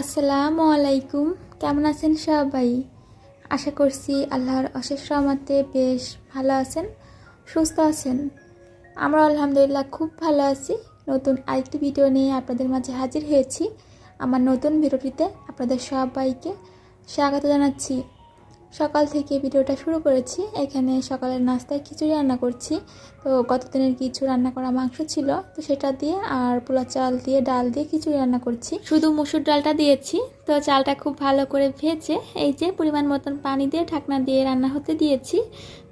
আসসালামু আলাইকুম। কেমন আছেন সবাই? আশা করছি আল্লাহর অশেষ রহমতে বেশ ভালো আছেন, সুস্থ আছেন। আমরা আলহামদুলিল্লাহ খুব ভালো আছি। নতুন আরেকটি ভিডিও নিয়ে আপনাদের মাঝে হাজির হয়েছি। আমার নতুন ভিডিওটিতে আপনাদের সবাইকে স্বাগত জানাচ্ছি। সকাল থেকে ভিডিওটা শুরু করেছি। এখানে সকালের নাস্তায় খিচুড়ি রান্না করছি। তো গত দিনের কিছু রান্না করা মাংস ছিল, তো সেটা দিয়ে আর পোলা চাল দিয়ে, ডাল দিয়ে খিচুড়ি রান্না করছি। শুধু মুসুর ডালটা দিয়েছি তো চালটা খুব ভালো করে ভেজে এই যে পরিমাণ মতন পানি দিয়ে ঢাকনা দিয়ে রান্না হতে দিয়েছি।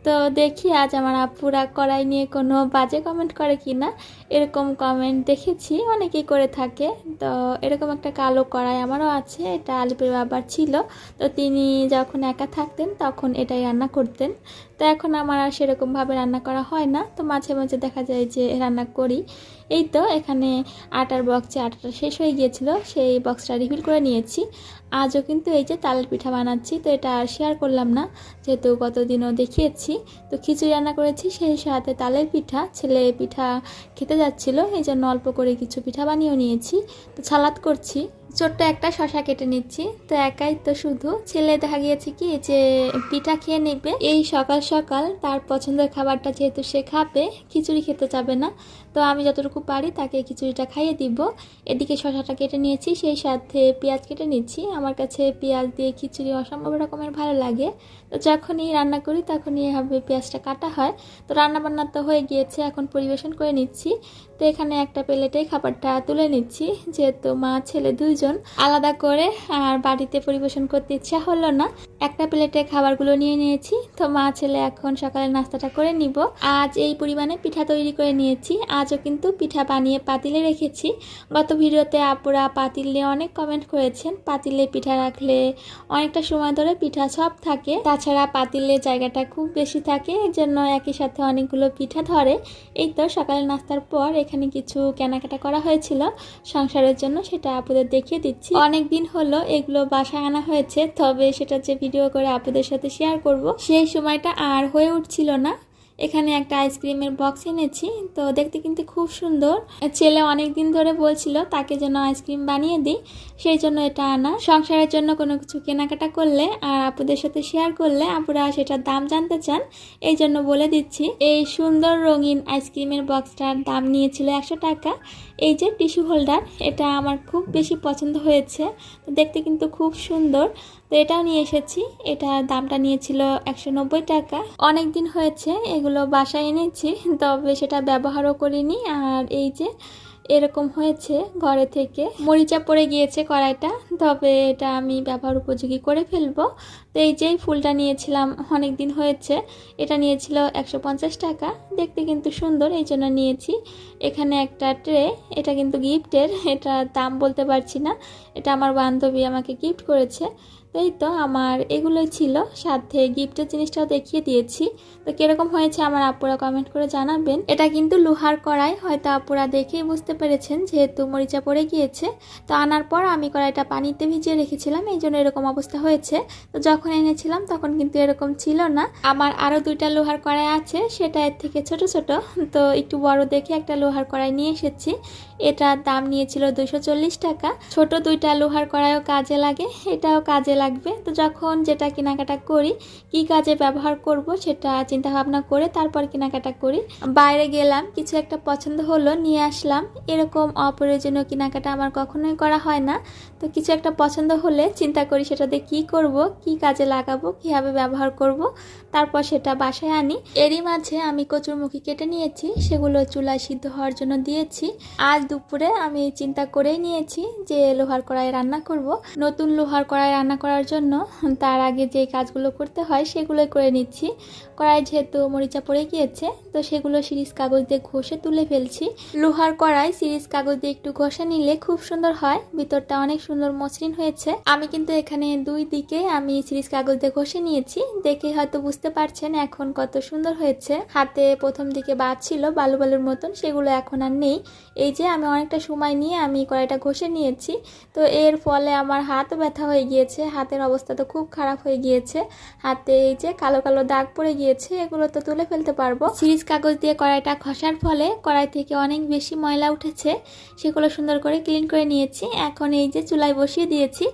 তো দেখি আজ আমার আপুরা কড়াই নিয়ে কোনো বাজে কমেন্ট করে কি না এরকম কমেন্ট দেখেছি, অনেকেই করে থাকে। তো এরকম একটা কালো কড়াই আমারও আছে, এটা আলিপুর বাবার ছিল। তো তিনি যখন একা থাকতেন তখন এটাই রান্না করতেন। তো এখন আমার আর সেরকমভাবে রান্না করা হয় না। তো মাঝে মাঝে দেখা যায় যে রান্না করি। এই তো এখানে আটার বক্সে আটাটা শেষ হয়ে গিয়েছিল, সেই বক্সটা রিফিল করে নিয়েছি। আজও কিন্তু এই যে তালের পিঠা বানাচ্ছি, তো এটা আর শেয়ার করলাম না। যেহেতু গতদিনও দেখিয়েছি, তো খিচুড়ি রান্না করেছি, সেই সাথে তালের পিঠা। ছেলে পিঠা খেতে যাচ্ছিল এই জন্য অল্প করে কিছু পিঠা বানিয়েও নিয়েছি। তো সালাদ করছি। ছোট্ট একটা শশা কেটে নিচ্ছি। তো একাই তো শুধু। ছেলে দেখা গিয়েছে কি যে, পিঠা খেয়ে নেবে। এই সকাল সকাল তার পছন্দের খাবারটা যেহেতু সে খাবে, খিচুড়ি খেতে যাবে না। তো আমি যতটুকু পারি তাকে খিচুড়িটা খাইয়ে দিব। এদিকে শশাটা কেটে নিয়েছি, সেই সাথে পেঁয়াজ কেটে নিচ্ছি। আমার কাছে পেঁয়াজ দিয়ে খিচুড়ি অসম্ভব রকমের ভালো লাগে। তো যখনই রান্না করি তখনই এভাবে পেঁয়াজটা কাটা হয়। তো রান্না বান্না তো হয়ে গিয়েছে, এখন পরিবেশন করে নিচ্ছি। তো এখানে একটা প্লেটে খাবারটা তুলে নিচ্ছি। যেহেতু মা, ছেলে দুইজন আলাদা করে আর বাড়িতে পরিবেশন করতে ইচ্ছা হলো না। একটা প্লেটে খাবারগুলো নিয়ে নিয়েছি। তো মা ছেলে এখন সকালে নাস্তাটা করে নিব। আজ এই পরিমাণে পিঠা তৈরি করে নিয়েছি। আজও কিন্তু পিঠা বানিয়ে পাতিলে রেখেছি। গত ভিডিওতে আপুরা পাতিল নিয়ে অনেক কমেন্ট করেছেন। পাতিলে পিঠা রাখলে অনেকটা সময় ধরে পিঠা সব থাকে। তাছাড়া পাতিলে জায়গাটা খুব বেশি থাকে। এর জন্য একই সাথে অনেকগুলো পিঠা ধরে। এই তো সকালে নাস্তার পর এখানে কিছু কেনাকাটা করা হয়েছিল। সংসারের জন্য সেটা আপুদের দেখিয়ে দিচ্ছি। অনেকদিন হলো এগুলো বাসায় আনা হয়েছে, তবে সেটা যে ভিডিও করে আপনাদের সাথে শেয়ার করব, সেই সময়টা আর হয়ে উঠছিল না। এখানে একটা আইসক্রিমের বক্স এনেছি। তো দেখতে কিন্তু খুব সুন্দর। ছেলে অনেক দিন ধরে বলছিল, তাকে যেন আইসক্রিম বানিয়ে দিই। সেই জন্য এটা আনা। সংসারের জন্য কোনো কিছু কেনাকাটা করলে আর আপুদের সাথে শেয়ার করলে আপুরা সেটার দাম জানতে চান। এই জন্য বলে দিচ্ছি, এই সুন্দর রঙিন আইসক্রিমের বক্সটার দাম নিয়েছিল একশো টাকা। এই যে টিস্যু হোল্ডার এটা আমার খুব বেশি পছন্দ হয়েছে। দেখতে কিন্তু খুব সুন্দর। তো এটাও নিয়ে এসেছি। এটার দামটা নিয়েছিল একশো নব্বই টাকা। অনেক দিন হয়েছে, এগুলো বাসায় এনেছি, তবে সেটা ব্যবহারও করিনি। আর এই যে এরকম হয়েছে ঘরে থেকে, মরিচা পড়ে গিয়েছে কড়াইটা, তবে এটা আমি ব্যবহার উপযোগী করে ফেলব। তো এই যে ফুলটা নিয়েছিলাম অনেক দিন হয়েছে, এটা নিয়েছিল একশো পঞ্চাশ টাকা। দেখতে কিন্তু সুন্দর, এই জন্য নিয়েছি। এখানে একটা ট্রে, এটা কিন্তু গিফটের এটা দাম বলতে পারছি না। এটা আমার বান্ধবী আমাকে গিফট করেছে। এই তো আমার এগুলোই ছিল। সাথে গিফটের জিনিসটাও দেখিয়ে দিয়েছি। তো কীরকম হয়েছে আমার আপুরা কমেন্ট করে জানাবেন। এটা কিন্তু লোহার কড়াই, হয়তো আপুরা দেখেই বুঝতে পেরেছেন যেহেতু মরিচা পড়ে গিয়েছে। তো আনার পর আমি কড়াইটা পানিতে ভিজিয়ে রেখেছিলাম, এই জন্য এরকম অবস্থা হয়েছে। তো যখন এনেছিলাম তখন কিন্তু এরকম ছিল না। আমার আরও দুইটা লোহার কড়াই আছে, সেটা এর থেকে ছোট ছোট। তো একটু বড় দেখে একটা লোহার কড়াই নিয়ে এসেছি। এটার দাম নিয়েছিল দুশো টাকা। ছোট দুইটা লোহার কড়াইও কাজে লাগে, এটাও কাজে লাগবে। তো যখন যেটা কেনাকাটা করি, কি কাজে ব্যবহার করব সেটা চিন্তা ভাবনা করে তারপর কেনাকাটা করি। বাইরে গেলাম, কিছু একটা পছন্দ হলো নিয়ে আসলাম। এরকম অপ্রয়োজনীয় কেনাকাটা আমার কখনোই করা হয় না। তো কিছু একটা পছন্দ হলে চিন্তা করি সেটা দিয়ে কী করব, কি কাজে লাগাবো, কীভাবে ব্যবহার করব, তারপর সেটা বাসায় আনি। এরই মাঝে আমি কচুরমুখী কেটে নিয়েছি, সেগুলো চুলায় সিদ্ধ হওয়ার জন্য দিয়েছি। আজ দুপুরে আমি চিন্তা করেই নিয়েছি যে লোহার কড়াই রান্না করব। নতুন লোহার কড়াই রান্না করার জন্য তার আগে যে কাজগুলো করতে হয় সেগুলোই করে নিচ্ছি। কড়াই যেহেতু মরিচা পড়ে গিয়েছে, তো সেগুলো সিরিজ কাগজ দিয়ে ঘষে তুলে ফেলছি। লোহার কড়াই সিরিজ কাগজ দিয়ে একটু ঘষে নিলে খুব সুন্দর হয়, ভিতরটা অনেক সুন্দর মসৃণ হয়েছে। আমি কিন্তু এখানে দুই দিকে আমি সিরিজ কাগজ দিয়ে ঘষে নিয়েছি, দেখে হয়তো বুঝতে পারছেন এখন কত সুন্দর হয়েছে। হাতে প্রথম দিকে বাদ ছিল বালু বালুর মতন, সেগুলো এখন আর নেই। এই যে আমি অনেকটা সময় নিয়ে আমি কড়াইটা ঘষে নিয়েছি, তো এর ফলে আমার হাত ব্যথা হয়ে গিয়েছে, হাত হাতের অবস্থা তো খুব খারাপ হয়ে গিয়েছে। হাতে এই যে কালো কালো দাগ পড়ে গিয়েছে, এগুলো তো তুলে ফেলতে পারব। সিরিজ কাগজ দিয়ে কড়াইটা খসার ফলে কড়াই থেকে অনেক বেশি ময়লা উঠেছে। সেগুলো সুন্দর করে ক্লিন করে নিয়েছি। এখন এই যে চুলায় বসিয়ে দিয়েছি।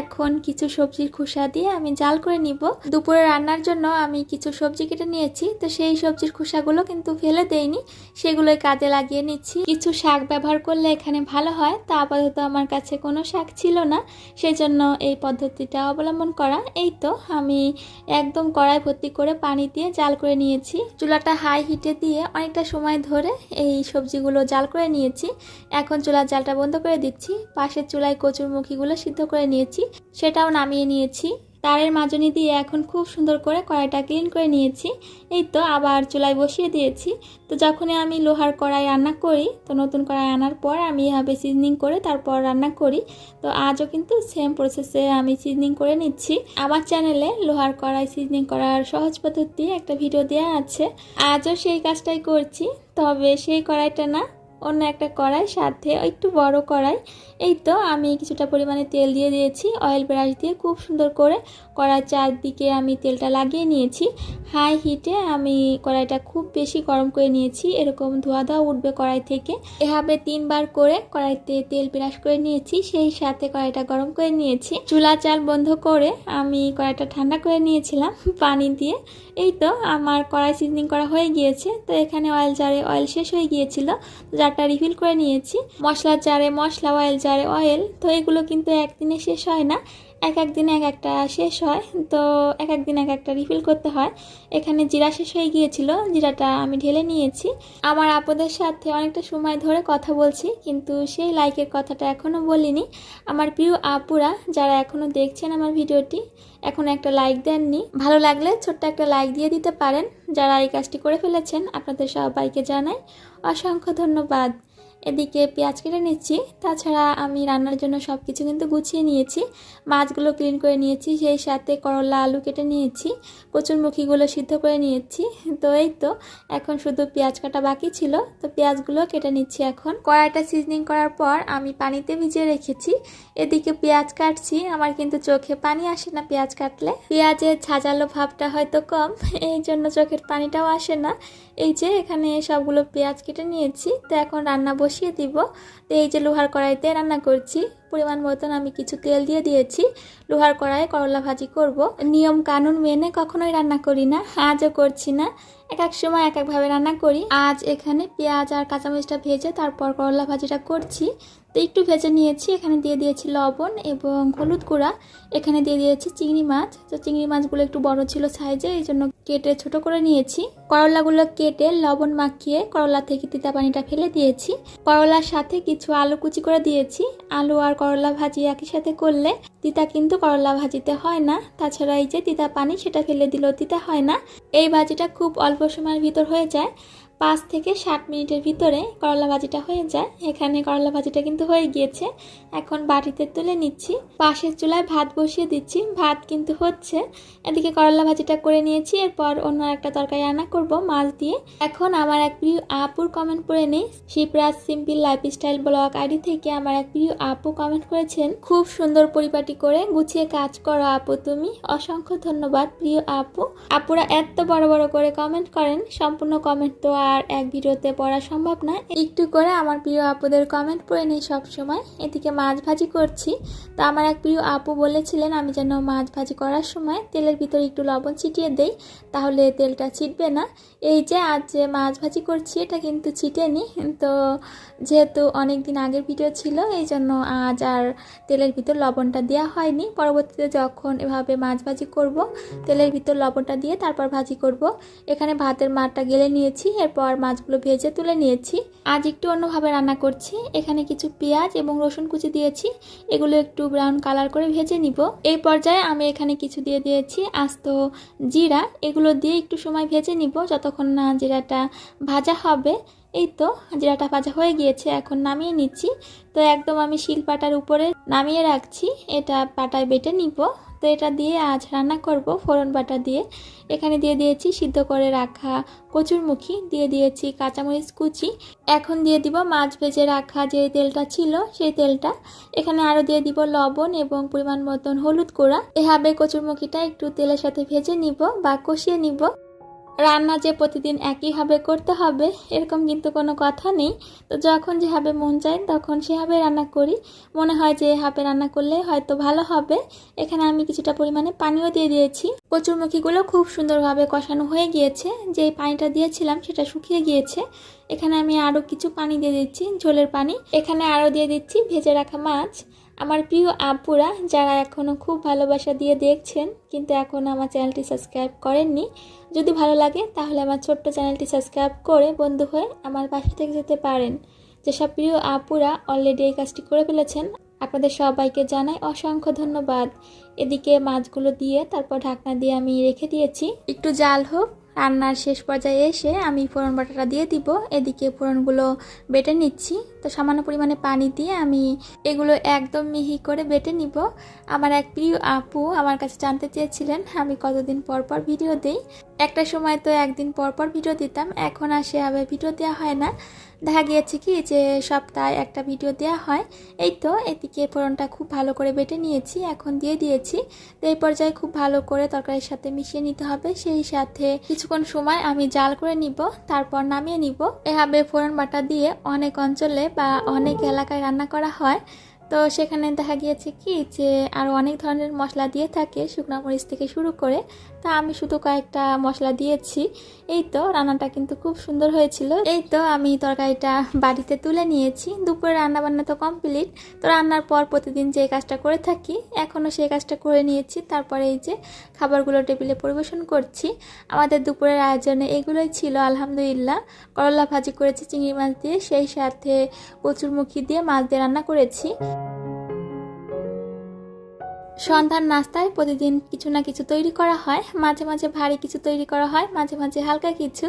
এখন কিছু সবজির খোসা দিয়ে আমি জাল করে নিব। দুপুরে রান্নার জন্য আমি কিছু সবজি কেটে নিয়েছি। তো সেই সবজির খোসাগুলো কিন্তু ফেলে দেইনি। সেগুলোই কাজে লাগিয়ে নিচ্ছি। কিছু শাক ব্যবহার করলে এখানে ভালো হয়। তা আপাতত আমার কাছে কোনো শাক ছিল না। সেই জন্য এই পদ্ধতিটা অবলম্বন করা। এই তো, আমি একদম কড়াই ভর্তি করে পানি দিয়ে জাল করে নিয়েছি। চুলাটা হাই হিটে দিয়ে অনেকটা সময় ধরে এই সবজিগুলো জাল করে নিয়েছি। এখন চুলার জালটা বন্ধ করে দিচ্ছি। পাশের চুলায় কচুর মুখিগুলো সিদ্ধ করে নিয়েছি। সেটাও নামিয়ে নিয়েছি। তারের মাজনি দিয়ে এখন খুব সুন্দর করে কড়াইটা ক্লিন করে নিয়েছি। এই তো আবার চুলায় বসিয়ে দিয়েছি। তো যখনই আমি লোহার কড়াই রান্না করি, তো নতুন কড়াই আনার পর আমি এভাবে সিজনিং করে তারপর রান্না করি। তো আজও কিন্তু সেম প্রসেসে আমি সিজনিং করে নিচ্ছি। আমার চ্যানেলে লোহার কড়াই সিজনিং করার সহজ পদ্ধতি একটা ভিডিও দেওয়া আছে। আজও সেই কাজটাই করছি, তবে সেই কড়াইটা না অন্য একটা কড়াই, সাথে একটু বড় কড়াই। এই তো আমি কিছুটা পরিমাণে তেল দিয়ে দিয়েছি। অয়েল ব্রাশ দিয়ে খুব সুন্দর করে কড়াই চারদিকে আমি তেলটা লাগিয়ে নিয়েছি। হাই হিটে আমি কড়াইটা খুব বেশি গরম করে নিয়েছি। এরকম ধোয়া ধোয়া উঠবে কড়াই থেকে। এভাবে তিনবার করে কড়াইতে তেল ব্রাশ করে নিয়েছি। সেই সাথে কড়াইটা গরম করে নিয়েছি। চুলা চাল বন্ধ করে আমি কড়াইটা ঠান্ডা করে নিয়েছিলাম পানি দিয়ে। এই তো আমার কড়াই সিজনিং করা হয়ে গিয়েছে। তো এখানে অয়েল জারে অয়েল শেষ হয়ে গিয়েছিল। জারটা রিফিল করে নিয়েছি। মশলার জারে মশলা অয়েল জারে অয়েল তো এগুলো কিন্তু একদিনে শেষ হয় না। এক দিনে এক একটা শেষ হয়। তো এক এক দিন এক একটা রিফিল করতে হয়। এখানে জিরা শেষ হয়ে গিয়েছিল, জিরাটা আমি ঢেলে নিয়েছি। আমার আপদের সাথে অনেকটা সময় ধরে কথা বলছি, কিন্তু সেই লাইকের কথাটা এখনও বলিনি। আমার প্রিয় আপুরা, যারা এখনও দেখছেন আমার ভিডিওটি, এখন একটা লাইক দেননি। ভালো লাগলে ছোট্ট একটা লাইক দিয়ে দিতে পারেন। যারা এই কাজটি করে ফেলেছেন, আপনাদের সবাইকে জানাই অসংখ্য ধন্যবাদ। এদিকে পেঁয়াজ কেটে নিচ্ছি। তাছাড়া আমি রান্নার জন্য সব কিছু কিন্তু গুছিয়ে নিয়েছি। মাছগুলো ক্লিন করে নিয়েছি, সেই সাথে করলা, আলু কেটে নিয়েছি, কচুরমুখীগুলো সিদ্ধ করে নিয়েছি। তো এই তো, এখন শুধু পেঁয়াজ কাটা বাকি ছিল। তো পেঁয়াজগুলো কেটে নিচ্ছি এখন। কড়াইটা সিজনিং করার পর আমি পানিতে ভিজিয়ে রেখেছি। এদিকে পেঁয়াজ কাটছি, আমার কিন্তু চোখে পানি আসে না পেঁয়াজ কাটলে। পেঁয়াজের ঝাঁঝালো ভাবটা হয়তো কম এই জন্য চোখের পানিটাও আসে না। এই যে এখানে সবগুলো পেঁয়াজ কেটে নিয়েছি, তো এখন রান্না বসিয়ে দিব। তো এই যে লোহার কড়াইতে রান্না করছি, পরিমাণ মতন আমি কিছু তেল দিয়ে দিয়েছি। লোহার কড়াইয়ে করলা ভাজি করব। নিয়ম কানুন মেনে কখনোই রান্না করি না, আজও করছি না। এক এক সময় এক একভাবে রান্না করি। আজ এখানে পেঁয়াজ আর কাঁচামরিচটা ভেজে তারপর করলা ভাজিটা করছি। তো একটু ভেজে নিয়েছি। এখানে দিয়ে দিয়েছি লবণ এবং হলুদ গুঁড়া। এখানে দিয়ে দিয়েছি চিংড়ি মাছ। তো চিংড়ি মাছগুলো একটু বড় ছিল সাইজে, এই জন্য কেটে ছোট করে নিয়েছি। করলাগুলো কেটে লবণ মাখিয়ে করলা থেকে তিতা পানিটা ফেলে দিয়েছি। করলার সাথে কিছু আলু কুচি করে দিয়েছি। আলু আর করলা ভাজি একই সাথে করলে তিতা কিন্তু করলা ভাজিতে হয় না। তাছাড়া এই যে তিতা পানি, সেটা ফেলে দিলেও তিতা হয় না। এই ভাজিটা খুব অল্প সময়ের ভিতর হয়ে যায়। পাঁচ থেকে ষাট মিনিটের ভিতরে করলা ভাজিটা হয়ে যায়। এখানে করলা ভাজিটা কিন্তু হয়ে গিয়েছে। এখন বাটিতে তুলে নিচ্ছি। পাশের চুলায় ভাত বসিয়ে দিচ্ছি। ভাত কিন্তু হচ্ছে। এদিকে করলা ভাজিটা করে নিয়েছি। এরপর অন্য একটা তরকারি রান্না করব, মাছ দিয়ে। এখন আমার এক প্রিয় আপুর কমেন্ট পড়ে নেই। Shivraj simple lifestyle blog ID থেকে আমার এক প্রিয় আপু কমেন্ট করেছেন, খুব সুন্দর পরিপাটি করে গুছিয়ে কাজ করো আপু তুমি। অসংখ্য ধন্যবাদ প্রিয় আপু। আপুরা এত বড় বড় করে কমেন্ট করেন, সম্পূর্ণ কমেন্ট তো আর এক ভিডিওতে পড়া সম্ভব না, একটু করে আমার প্রিয় আপুদের কমেন্ট পড়ে নিই সবসময়। এদিকে মাছ ভাজি করছি। তো আমার এক প্রিয় আপু বলেছিলেন, আমি যেন মাছ ভাজি করার সময় তেলের ভিতরে একটু লবণ ছিটিয়ে দেই, তাহলে তেলটা ছিটবে না। এই যে আজ যে মাছ ভাজি করছি, এটা কিন্তু ছিটেনি। তো যেহেতু অনেক দিন আগের ভিডিও ছিল, এই জন্য আজ আর তেলের ভিতর লবণটা দেওয়া হয়নি। পরবর্তীতে যখন এভাবে মাছ ভাজি করব, তেলের ভিতর লবণটা দিয়ে তারপর ভাজি করব। এখানে ভাতের মারটা গেলে নিয়েছি এরপর মাছগুলো ভেজে তুলে নিয়েছি। আজ একটু অন্যভাবে রান্না করছি। এখানে কিছু পেঁয়াজ এবং রসুন কুচি দিয়েছি। এগুলো একটু ব্রাউন কালার করে ভেজে নিব। এই পর্যায়ে আমি এখানে কিছু দিয়ে দিয়েছি আস্ত জিরা। এগুলো দিয়ে একটু সময় ভেজে নিব যতক্ষণ না জিরাটা ভাজা হবে। এই তো, জিরাটা ভাজা হয়ে গিয়েছে, এখন নামিয়ে নিচ্ছি। তো একদম আমি শিল পাটার উপরে নামিয়ে রাখছি। এটা পাটায় বেটে নিব। তো এটা দিয়ে আজ রান্না করব ফোড়ন বাটা দিয়ে। এখানে দিয়ে দিয়েছি সিদ্ধ করে রাখা কচুরমুখী, দিয়ে দিয়েছি কাঁচামরিচ কুচি। এখন দিয়ে দিব মাছ ভেজে রাখা যে তেলটা ছিল সেই তেলটা। এখানে আরও দিয়ে দিব লবণ এবং পরিমাণ মতন হলুদ গুঁড়া। এভাবে কচুরমুখীটা একটু তেলের সাথে ভেজে নিব বা কষিয়ে নিব। রান্না যে প্রতিদিন একইভাবে করতে হবে, এরকম কিন্তু কোনো কথা নেই। তো যখন যেভাবে মন চায় তখন সেভাবে রান্না করি। মনে হয় যে এভাবে রান্না করলে হয়তো ভালো হবে। এখানে আমি কিছুটা পরিমাণে পানিও দিয়ে দিয়েছি। কচুরমুখীগুলো খুব সুন্দরভাবে কষানো হয়ে গিয়েছে। যে পানিটা দিয়েছিলাম সেটা শুকিয়ে গিয়েছে। এখানে আমি আরও কিছু পানি দিয়ে দিচ্ছি, ঝোলের পানি। এখানে আরও দিয়ে দিচ্ছি ভেজে রাখা মাছ। আমার প্রিয় আপুরা, যারা এখনও খুব ভালোবাসা দিয়ে দেখছেন, কিন্তু এখনও আমার চ্যানেলটি সাবস্ক্রাইব করেননি, যদি ভালো লাগে তাহলে আমার ছোট্ট চ্যানেলটি সাবস্ক্রাইব করে বন্ধু হয়ে আমার পাশে থেকে যেতে পারেন। যেসব প্রিয় আপুরা অলরেডি এই কাজটি করে ফেলেছেন, আপনাদের সবাইকে জানাই অসংখ্য ধন্যবাদ। এদিকে মাছগুলো দিয়ে তারপর ঢাকনা দিয়ে আমি রেখে দিয়েছি। একটু জাল হোক, রান্নার শেষ পর্যায়ে এসে আমি ফোড়ন বাটাটা দিয়ে দিব। এদিকে ফোড়নগুলো বেটে নিচ্ছি। তো সামান্য পরিমাণে পানি দিয়ে আমি এগুলো একদম মিহি করে বেটে নিব। আমার এক প্রিয় আপু আমার কাছে জানতে চেয়েছিলেন, আমি কতদিন পর পর ভিডিও দিই। একটা সময় তো একদিন পর পর ভিডিও দিতাম, এখন আর সেভাবে ভিডিও দেওয়া হয় না। দেখা গিয়েছে কি যে সপ্তাহে একটা ভিডিও দেওয়া হয়। এই তো, এদিকে ফোড়নটা খুব ভালো করে বেটে নিয়েছি, এখন দিয়ে দিয়েছি। তো এই পর্যায়ে খুব ভালো করে তরকারির সাথে মিশিয়ে নিতে হবে, সেই সাথে কিছুক্ষণ সময় আমি জাল করে নিব, তারপর নামিয়ে নিব। এভাবে ফোড়ন বাটা দিয়ে অনেক অঞ্চলে বা অনেক এলাকায় রান্না করা হয় তো সেখানে দেখা গিয়েছে কি যে আরও অনেক ধরনের মশলা দিয়ে থাকে শুকনো মরিচ থেকে শুরু করে। তা আমি শুধু কয়েকটা মশলা দিয়েছি। এই তো রান্নাটা কিন্তু খুব সুন্দর হয়েছিল। এই তো আমি তরকারিটা বাড়িতে তুলে নিয়েছি। দুপুরে রান্না বান্না তো কমপ্লিট। তো রান্নার পর প্রতিদিন যে কাজটা করে থাকি, এখনও সেই কাজটা করে নিয়েছি। তারপরে এই যে খাবারগুলো টেবিলে পরিবেশন করছি। আমাদের দুপুরের আয়োজনে এগুলোই ছিল, আলহামদুলিল্লাহ। করলা ভাজি করেছি, চিংড়ি মাছ দিয়ে। সেই সাথে কচুরমুখী দিয়ে মাছ দিয়ে রান্না করেছি। সন্ধ্যার নাস্তায় প্রতিদিন কিছু না কিছু তৈরি করা হয়। মাঝে মাঝে ভারী কিছু তৈরি করা হয়, মাঝে মাঝে হালকা কিছু।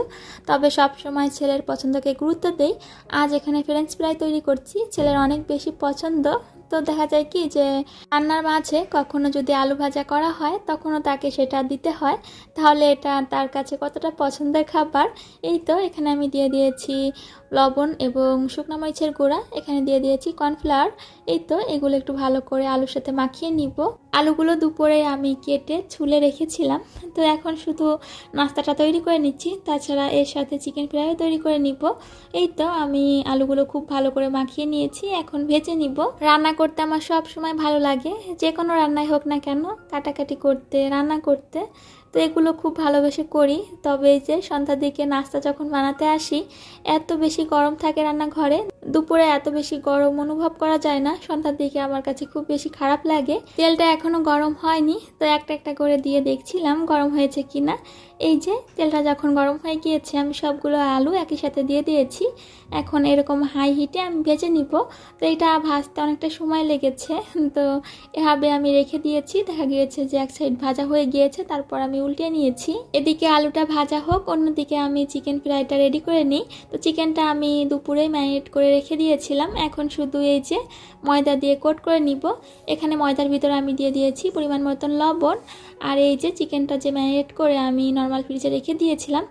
তবে সব সময় ছেলের পছন্দকে গুরুত্ব দেই। আজ এখানে ফ্রেঞ্চ ফ্রাই তৈরি করছি, ছেলের অনেক বেশি পছন্দ। তো দেখা যায় কি যে, রান্নার মাঝে কখনো যদি আলু ভাজা করা হয়, তখনও তাকে সেটা দিতে হয়। তাহলে এটা তার কাছে কতটা পছন্দের খাবার? এই তো এখানে আমি দিয়ে দিয়েছি লবণ এবং শুকনো মরিচের গুঁড়া এখানে দিয়ে দিয়েছি কর্নফ্লাওয়ার। এই তো, এগুলো একটু ভালো করে আলুর সাথে মাখিয়ে নিব। আলুগুলো দুপুরে আমি কেটে ছুলে রেখেছিলাম। তো এখন শুধু নাস্তাটা তৈরি করে নিচ্ছি, তাছাড়া এর সাথে চিকেন ফ্রাইও তৈরি করে নিব। এই তো, আমি আলুগুলো খুব ভালো করে মাখিয়ে নিয়েছি, এখন ভেজে নিব। রান্না করতে আমার সব সময় ভালো লাগে, যে কোনো রান্নাই হোক না কেন, কাটাকাটি করতে, রান্না করতে। তো এগুলো খুব ভালোবেসে করি। তবে এই যে সন্ধ্যার দিকে নাস্তা যখন বানাতে আসি, এত বেশি গরম থাকে রান্নাঘরে। দুপুরে এত বেশি গরম অনুভব করা যায় না। সন্ধ্যার দিকে আমার কাছে খুব বেশি খারাপ লাগে। তেলটা এখনও গরম হয়নি, তো একটা একটা করে দিয়ে দেখছিলাম গরম হয়েছে কি না এই যে, তেলটা যখন গরম হয়ে গিয়েছে, আমি সবগুলো আলু একই সাথে দিয়ে দিয়েছি। এখন এরকম হাই হিটে আমি ভেজে নিব। তো এটা ভাজতে অনেকটা সময় লেগেছে। তো এভাবে আমি রেখে দিয়েছি। দেখা গিয়েছে যে এক সাইড ভাজা হয়ে গিয়েছে, তারপর আমি উল্টে নিয়েছি। এদিকে আলুটা ভাজা হোক, অন্যদিকে আমি চিকেন ফ্রাইটা রেডি করে নিই। তো চিকেনটা আমি দুপুরে ম্যারিনেট করে রেখে দিয়েছিলাম। এখন শুধু এই যে ময়দা দিয়ে কোট করে নিব। এখানে ময়দার ভিতরে আমি দিয়ে দিয়েছি পরিমাণ মতন লবণ। আর এই যে চিকেনটা যে ম্যারিনেট করে আমি নর্মাল ফ্রিজে রেখে দিয়েছিলাম।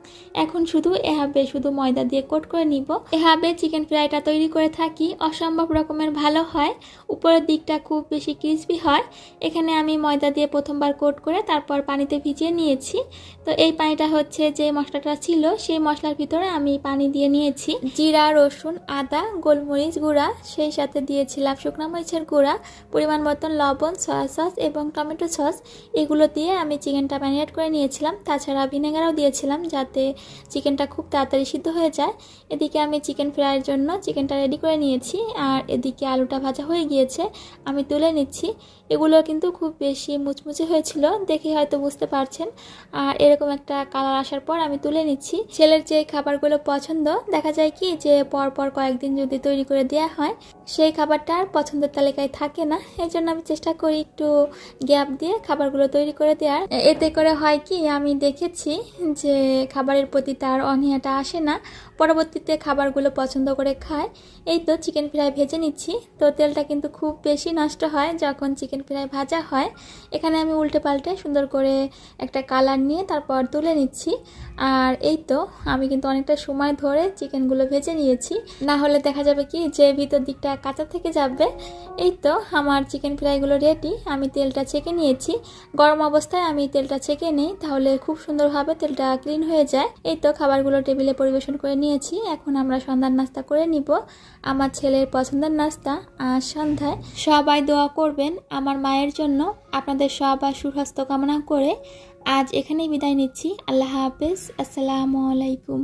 এখন শুধু এভাবে শুধু ময়দা দিয়ে কোট করে নিব। এভাবে চিকেন ফ্রাইটা তৈরি করে থাকি। অসম্ভব রকমের ভালো হয়। উপরের দিকটা খুব বেশি ক্রিসপি হয়। এখানে আমি ময়দা দিয়ে প্রথমবার কোট করে তারপর পানিতে ভিজিয়ে নিয়েছি। তো এই পানিটা হচ্ছে যে মশলাটা ছিল, সেই মশলার ভিতরে আমি পানি দিয়ে নিয়েছি। জিরা, রসুন, আদা গোলমরিচ গুঁড়া, সেই সাথে দিয়েছিলাম শুকনো মরিচের গুঁড়া, পরিমাণ মতন লবণ সয়া সস এবং টমেটো সস এগুলো দিয়ে আমি চিকেনটা ম্যারিনেট করে নিয়েছিলাম। তাছাড়া ভিনেগারও দিয়েছিলাম যাতে চিকেনটা খুব তাড়াতাড়ি সিদ্ধ হয়ে যায়। এদিকে আমি চিকেন ফ্রাইয়ের জন্য চিকেনটা রেডি করে নিয়েছি। আর এদিকে আলুটা ভাজা হয়ে গিয়েছে, আমি তুলে নিচ্ছি। এগুলো কিন্তু খুব বেশি মুচমুচে হয়েছিল, দেখে হয়তো বুঝতে পারছেন। আর এরকম একটা কালার আসার পর আমি তুলে নিচ্ছি। ছেলের যে খাবারগুলো পছন্দ, দেখা যায় কি যে পর পর কয়েকদিন যদি তৈরি করে দেওয়া হয়, সেই খাবারটা আর পছন্দের তালিকায় থাকে না। এই জন্য আমি চেষ্টা করি একটু গ্যাপ দিয়ে খাবারগুলো তৈরি করে দেওয়ার এতে করে হয় কি, আমি দেখেছি যে খাবারের প্রতি তার অনীহাটা আসে না। পরবর্তীতে খাবারগুলো পছন্দ করে খায়। এই তো চিকেন ফ্রাই ভেজে নিচ্ছি। তো তেলটা কিন্তু খুব বেশি নষ্ট হয় যখন চিকেন ফ্রাই ভাজা হয়। এখানে আমি উল্টে পাল্টে সুন্দর করে একটা কালার নিয়ে তারপর তুলে নিচ্ছি। আর এই তো আমি কিন্তু অনেকটা সময় ধরে চিকেনগুলো ভেজে নিয়েছি। না হলে দেখা যাবে কি যে ভিতর দিকটা কাঁচা থেকে যাবে। এই তো আমার চিকেন ফ্রাইগুলো রেডি আমি তেলটা ছেঁকে নিয়েছি। গরম অবস্থায় আমি তেলটা ছেঁকে নিই, তাহলে খুব সুন্দরভাবে তেলটা ক্লিন হয়ে যায়। এই তো খাবারগুলো টেবিলে পরিবেশন করে নিয়েছি, এখন আমরা সন্ধ্যার নাস্তা করে নিব। আমার ছেলের পছন্দের নাস্তা আর সন্ধ্যায়। সবাই দোয়া করবেন আমার মায়ের জন্য। আপনাদের সবার সুস্বাস্থ্য কামনা করে আজ এখানেই বিদায় নিচ্ছি। আল্লাহ হাফেজ। আসসালামু আলাইকুম।